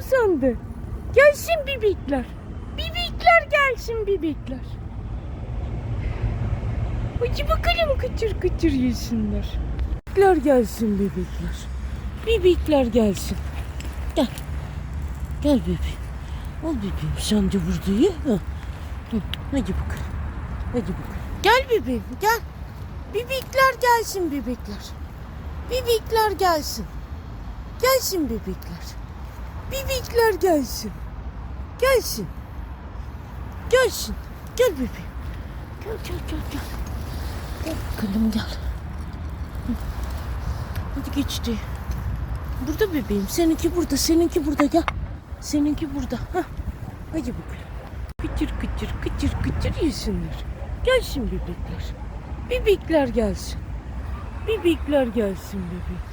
uyandı. Gelsin bibikler. Bibikler gelsin bibikler. Hadi bakalım kıçır kıçır yesinler. Bibikler gelsin bebekler. Bibikler gelsin. Gel. Gel bebeğim. Al bebeğim sen de burada ye. Ha. Hadi bakalım. Hadi bakalım. Gel bebeğim gel. Bibikler gelsin bebekler. Bibikler gelsin. Gelsin bebekler. Bibikler gelsin. Gelsin. Gelsin. Gel bebeğim. Gel gel gel gel. Gel bakalım gel. Hadi geçti. Burada bebeğim. Seninki burada. Seninki burada gel. Seninki burada. Hah. Hadi bakalım. Kıçır kıçır kıçır kıçır yesinler. Gelsin bebekler. Bebekler gelsin. Bebekler gelsin bebekler.